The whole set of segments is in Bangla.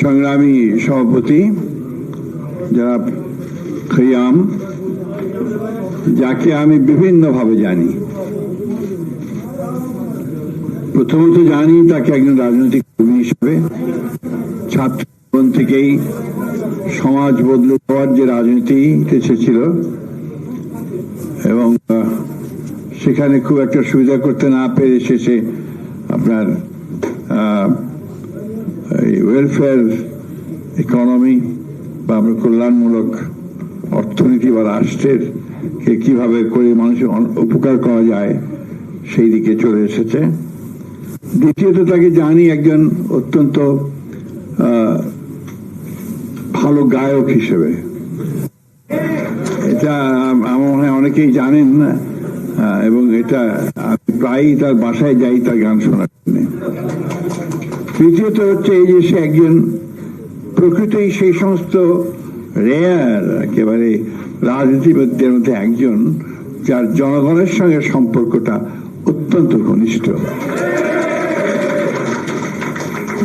সংগ্রামী সভাপতি যারা খৈয়াম, যাকে আমি বিভিন্নভাবে জানি। প্রথমত জানি তাকে একজন রাজনৈতিক কর্মী হিসেবে। ছাত্র জীবন থেকেই সমাজ বদলে দেওয়ার যে রাজনীতি এসেছিল এবং সেখানে খুব একটা সুবিধা করতে না পেরে শেষে আপনার ওয়েলফেয়ার ইকোনমি বা আমরা কল্যাণমূলক অর্থনীতি বা রাষ্ট্রের কে কীভাবে করে মানুষের উপকার করা যায় সেই দিকে চলে এসেছে। দ্বিতীয়ত তাকে জানি একজন অত্যন্ত ভালো গায়ক হিসেবে। এটা আমার মনে হয় অনেকেই জানেন না এবং এটা আমি প্রায়ই তার বাসায় যাই তার গান শোনার জন্য। তৃতীয়ত হচ্ছে এই যে সে একজন প্রকৃতই সেই সমস্ত রেয়ার একেবারে রাজনীতিবিদদের মধ্যে একজন, যার জনগণের সঙ্গে সম্পর্কটা অত্যন্ত ঘনিষ্ঠ।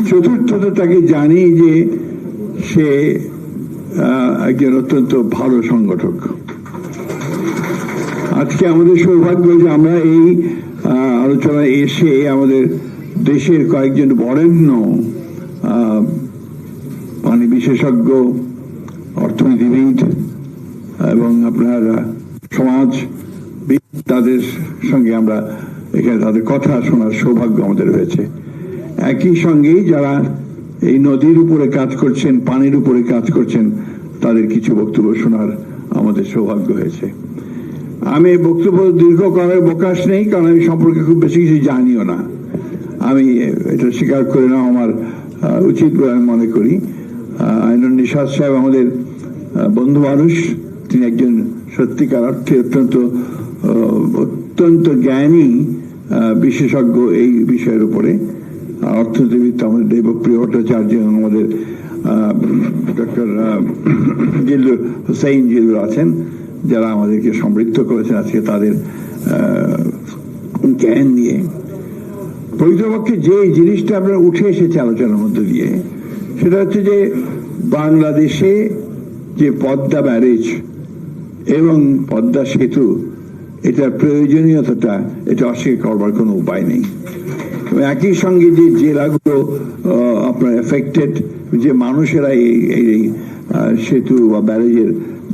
চতুর্থত তাকে জানি যে সে একজন অত্যন্ত ভালো সংগঠক। আজকে আমাদের সৌভাগ্য যে আমরা এই আলোচনায় এসে আমাদের দেশের কয়েকজন বরেণ্য মানে বিশেষজ্ঞ, অর্থনীতিবিদ এবং আপনার সমাজ তাদের সঙ্গে আমরা এখানে তাদের কথা শোনার সৌভাগ্য আমাদের হয়েছে। একই সঙ্গে যারা এই নদীর উপরে কাজ করছেন, পানির উপরে কাজ করছেন, তাদের কিছু বক্তব্য শোনার আমাদের সৌভাগ্য হয়েছে। আমি বক্তব্য দীর্ঘ করার অবকাশ নেই, কারণ আমি সম্পর্কে খুব বেশি কিছু জানিও না। আমি এটা স্বীকার করে নেওয়া আমার উচিত বলে আমি মনে করি। আইনুল নিশাদ সাহেব আমাদের বন্ধু মানুষ। তিনি একজন সত্যিকার অর্থে অত্যন্ত অত্যন্ত জ্ঞানী বিশেষজ্ঞ এই বিষয়ের উপরে। অর্থনীতিবিদ আমাদের দেবপ্রিয় ভট্টাচার্য আমাদের ডক্টর জিল্লুর হুসাইন জিল্লুর আছেন, যারা আমাদেরকে সমৃদ্ধ করেছেন আজকে তাদের জ্ঞান নিয়ে। প্রকৃতপক্ষে যে জিনিসটা আপনার উঠে এসেছে আলোচনার মধ্যে দিয়ে, সেটা হচ্ছে যে বাংলাদেশে যে পদ্মা ব্যারেজ এবং পদ্মা সেতু, এটার প্রয়োজনীয়তাটা এটা অস্বীকার করবার কোনো উপায় নেই। একই সঙ্গে যে জেলাগুলো আপনার এফেক্টেড যে মানুষেরা এই এই সেতু বা ব্যারেজের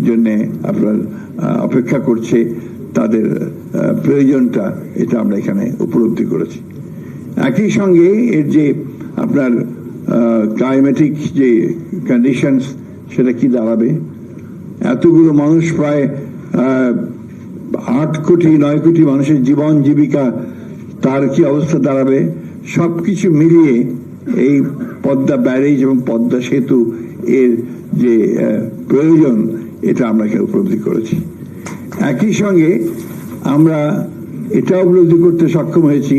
জন্যে আপনার অপেক্ষা করছে, তাদের প্রয়োজনটা এটা আমরা এখানে উপলব্ধি করেছি। একই সঙ্গে এর যে আপনার ক্লাইমেটিক যে কন্ডিশনস সেটা কি দাঁড়াবে? এতগুলো মানুষ প্রায় আট কোটি, নয় কোটি মানুষের জীবন জীবিকা, তার কি অবস্থা দাঁড়াবে? সবকিছু মিলিয়ে এই পদ্মা ব্যারেজ এবং পদ্মা সেতু এর যে প্রয়োজন, এটা আমরা উপলব্ধি করেছি। একই সঙ্গে আমরা এটা উপলব্ধি করতে সক্ষম হয়েছি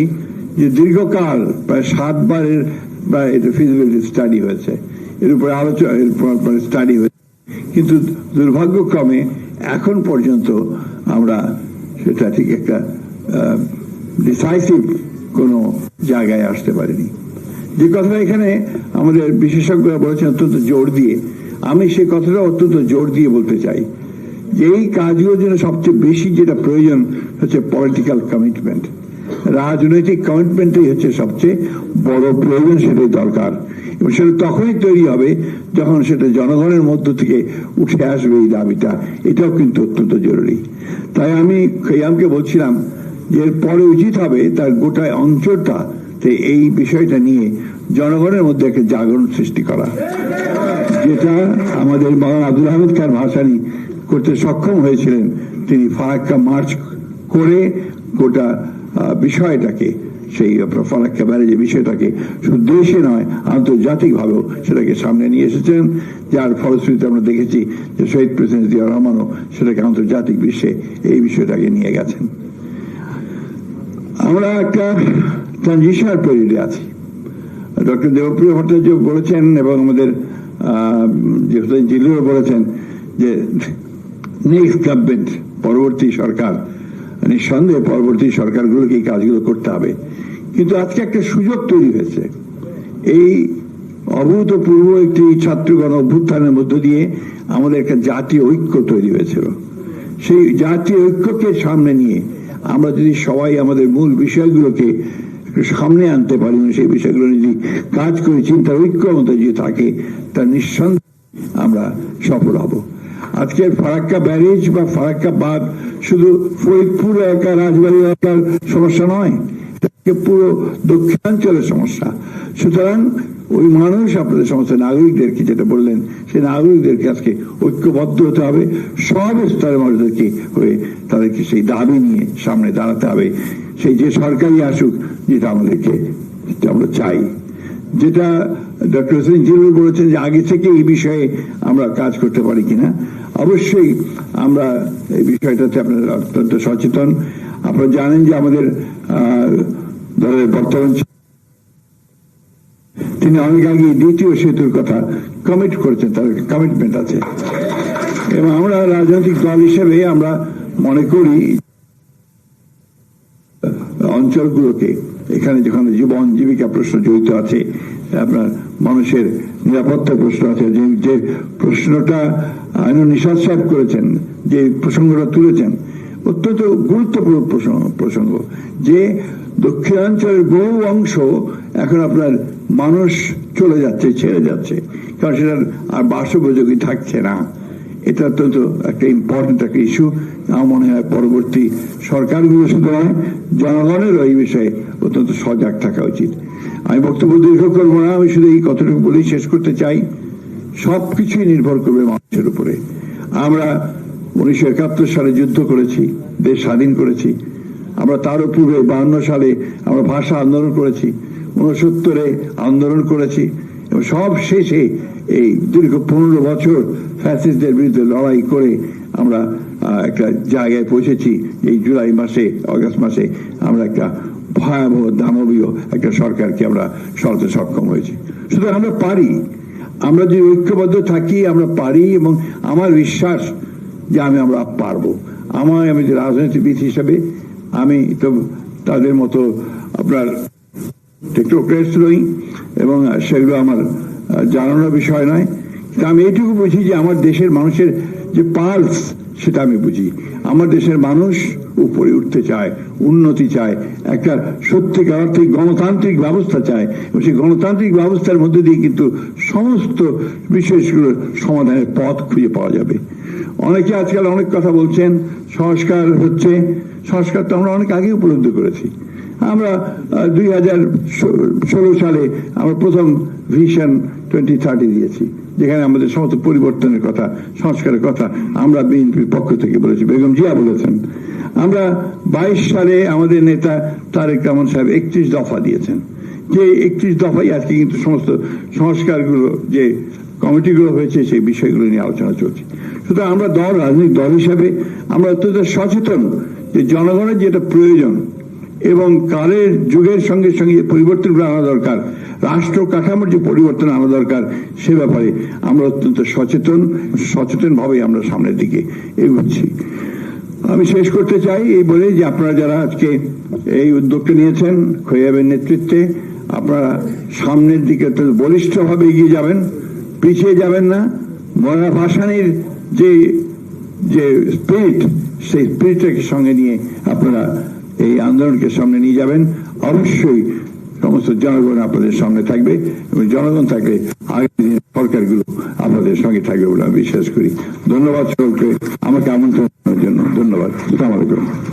যে দীর্ঘকাল, প্রায় সাতবারের, বা এটা ফিজিবিলিটি স্টাডি হয়েছে। এর উপরে আলোচনা, এর স্টাডি হয়েছে। কিন্তু দুর্ভাগ্যক্রমে এখন পর্যন্ত আমরা সেটা ঠিক একটা ডিসাইসিভ কোনো জায়গায় আসতে পারিনি। যে কথাটা এখানে আমাদের বিশেষজ্ঞরা বলেছেন অত্যন্ত জোর দিয়ে, আমি সে কথাটা অত্যন্ত জোর দিয়ে বলতে চাই যে এই কাজগুলোর জন্য সবচেয়ে বেশি যেটা প্রয়োজন হচ্ছে পলিটিক্যাল কমিটমেন্ট রাজনৈতিক কমিটমেন্টই হচ্ছে সবচেয়ে বড় প্রয়োজন, সেটাই দরকার। এবং সেটা তখনই তৈরি হবে যখন সেটা জনগণের মধ্য থেকে উঠে আসবে এই দাবিটা। এটাও কিন্তু অত্যন্ত জরুরি। তাই আমি খৈয়ামকে বলছিলাম যে পরে উচিত হবে তার গোটা অঞ্চলটা এই বিষয়টা নিয়ে জনগণের মধ্যে একটা জাগরণ সৃষ্টি করা, যেটা আমাদের বাবা আব্দুল আহমেদ খান ভাসানি করতে সক্ষম হয়েছিলেন। তিনি ফারাক্কা মার্চ করে গোটা বিষয়টাকে, সেই ফারাক্কা ব্যারেজের বিষয়টাকে শুধু দেশে নয়, আন্তর্জাতিকভাবেও সেটাকে সামনে নিয়ে এসেছেন, যার ফলশ্রুতিতে আমরা দেখেছি যে শহীদ প্রেসিডেন্ট জিয়া রহমানও সেটাকে আন্তর্জাতিক বিশ্বে এই বিষয়টাকে নিয়ে গেছেন। আমরা একটা ট্রানজিশনাল পিরিয়ডে আছি। ডক্টর দেবপ্রিয় ভট্টাচার্য বলেছেন এবং আমাদের জিল্লুরও বলেছেন যে নেক্সট গভর্নমেন্ট পরবর্তী সরকার নিঃসন্দেহে পরবর্তী সরকারগুলোকে এই কাজগুলো করতে হবে। কিন্তু আজকে একটা সুযোগ তৈরি হয়েছে। এই অভূতপূর্ব একটি ছাত্রগণ অভ্যুত্থানের মধ্য দিয়ে আমাদের একটা জাতীয় ঐক্য তৈরি হয়েছিল। সেই জাতীয় ঐক্যকে সামনে নিয়ে আমরা যদি সবাই আমাদের মূল বিষয়গুলোকে সামনে আনতে পারি সেই বিষয়গুলো যদি কাজ করে, চিন্তার ঐক্য মতো যদি থাকে তার নিঃসন্দেহে আমরা সফল হব। আজকের ফারাক্কা ব্যারেজ বা ফারাক্কা বাঁধ শুধু ফরিদপুর এলাকা রাজবাড়ী এলাকার সমস্যা নয় পুরো দক্ষিণাঞ্চলের সমস্যা। সুতরাং ওই মানুষ আপনাদের সমস্ত নাগরিকদেরকে যেটা বললেন, সেই নাগরিকদেরকে আজকে ঐক্যবদ্ধ হতে হবে, সব স্তরের মানুষদেরকে হয়ে তাদেরকে সেই দাবি নিয়ে সামনে দাঁড়াতে হবে। সেই যে সরকারি আসুক, যেটা আমাদেরকে আমরা চাই। যেটা ডক্টর হোসেন জিল্লুর বলেছেন যে আগে থেকে এই বিষয়ে আমরা কাজ করতে পারি কিনা, অবশ্যই আমরা এই বিষয়টাতে আপনারা অত্যন্ত সচেতন। আপনারা জানেন যে আমাদের দলের বর্তমান তিনি অনেক আগে দ্বিতীয় সেতুর কথা কমিট করেছেন, তার কমিটমেন্ট আছে। এবং আমরা রাজনৈতিক দল হিসেবে আমরা মনে করি, অঞ্চলগুলোকে, এখানে যেখানে জীবন জীবিকা প্রশ্ন জড়িত আছে, আপনার মানুষের নিরাপত্তা প্রশ্ন আছে, যে যে প্রশ্নটা আইন নিঃশ্বাস সাহেব করেছেন, যে প্রসঙ্গটা তুলেছেন, অত্যন্ত গুরুত্বপূর্ণ প্রসঙ্গ, যে দক্ষিণাঞ্চলের বহু অংশ এখন আপনার মানুষ চলে যাচ্ছে, ছেড়ে যাচ্ছে, কারণ সেটার আর বাসোপযোগী থাকছে না। এটা অত্যন্ত একটা ইম্পর্টেন্ট একটা ইস্যু আমার মনে হয় পরবর্তী সরকারগুলো নয়, জনগণেরও এই বিষয়ে অত্যন্ত সজাগ থাকা উচিত। আমি বক্তব্য দীর্ঘ করব না, আমি শুধু এই কথাটুকু বলেই শেষ করতে চাই। সবকিছুই নির্ভর করবে মানুষের উপরে। আমরা উনিশশো একাত্তর সালে যুদ্ধ করেছি, দেশ স্বাধীন করেছি। আমরা তারও পূর্বে বাহান্ন সালে আমরা ভাষা আন্দোলন করেছি উনসত্তরে আন্দোলন করেছি এবং সব শেষে এই দীর্ঘ পনেরো বছর ফ্যাসিস্টদের বিরুদ্ধে লড়াই করে আমরা একটা জায়গায় পৌঁছেছি। এই জুলাই মাসে, অগস্ট মাসে আমরা একটা ভয়াবহ, দানবীয় একটা সরকারকে আমরা সরাতে সক্ষম হয়েছি। সুতরাং আমরা পারি। আমরা যদি ঐক্যবদ্ধ থাকি, আমরা পারি এবং আমার বিশ্বাস যে আমি আমরা পারব। আমার আমি যে রাজনীতিবিদ হিসাবে আমি তো তাদের মতো আপনার টেকনোক্রেটস নই এবং সেগুলো আমার জানানোর বিষয় নয়। কিন্তু আমি এইটুকু বুঝি যে আমার দেশের মানুষের যে পালস সেটা আমি বুঝি। আমার দেশের মানুষ উপরে উঠতে চায়, উন্নতি চায়, একটা সত্যিকার অর্থে গণতান্ত্রিক ব্যবস্থা চায়। এবং সেই গণতান্ত্রিক ব্যবস্থার মধ্যে দিয়ে কিন্তু সমস্ত বিষয়গুলোর সমাধানের পথ খুঁজে পাওয়া যাবে। অনেকে আজকাল অনেক কথা বলছেন, সংস্কার হচ্ছে সংস্কার তো আমরা অনেক আগে উপলব্ধি করেছি। আমরা দুই হাজার ষোলো সালে আমরা প্রথম ভিশন টোয়েন্টি থার্টি দিয়েছি, যেখানে আমাদের সমস্ত পরিবর্তনের কথা, সংস্কারের কথা আমরা বিএনপির পক্ষ থেকে বলেছি। বেগম জিয়া বলেছেন, আমরা বাইশ সালে আমাদের নেতা তারেক রহমান সাহেব একত্রিশ দফা দিয়েছেন। যে একত্রিশ দফাই আজকে কিন্তু সমস্ত সংস্কারগুলো, যে কমিটিগুলো হয়েছে, সেই বিষয়গুলো নিয়ে আলোচনা চলছে। সুতরাং আমরা দল, রাজনৈতিক দল হিসাবে আমরা অত্যন্ত সচেতন যে জনগণের যেটা প্রয়োজন এবং কালের যুগের সঙ্গে সঙ্গে যে পরিবর্তনগুলো আনা দরকার, রাষ্ট্র কাঠামোর যে পরিবর্তন আনা দরকার, সে ব্যাপারে আমরা অত্যন্ত সচেতন সচেতন ভাবে আমরা সামনের দিকে এগোচ্ছি। আমি শেষ করতে চাই এই বলে যে আপনারা যারা আজকে এই উদ্যোগটা নিয়েছেন খৈয়াবের নেতৃত্বে, আপনারা সামনের দিকে বলিষ্ঠভাবে এগিয়ে যাবেন, পিছিয়ে যাবেন না। মরা ভাসানির যে যে স্পিরিট সেই স্পিরিটটাকে সঙ্গে নিয়ে আপনারা এই আন্দোলনকে সামনে নিয়ে যাবেন। অবশ্যই সমস্ত জনগণ আপনাদের সামনে থাকবে এবং জনগণ থাকলে আগামী দিনের সরকারগুলো আপনাদের সঙ্গে থাকবে বলে আমি বিশ্বাস করি। ধন্যবাদ সকলকে। আমাকে আমন্ত্রণ জন্য ধন্যবাদ। আসসালামু আলাইকুম।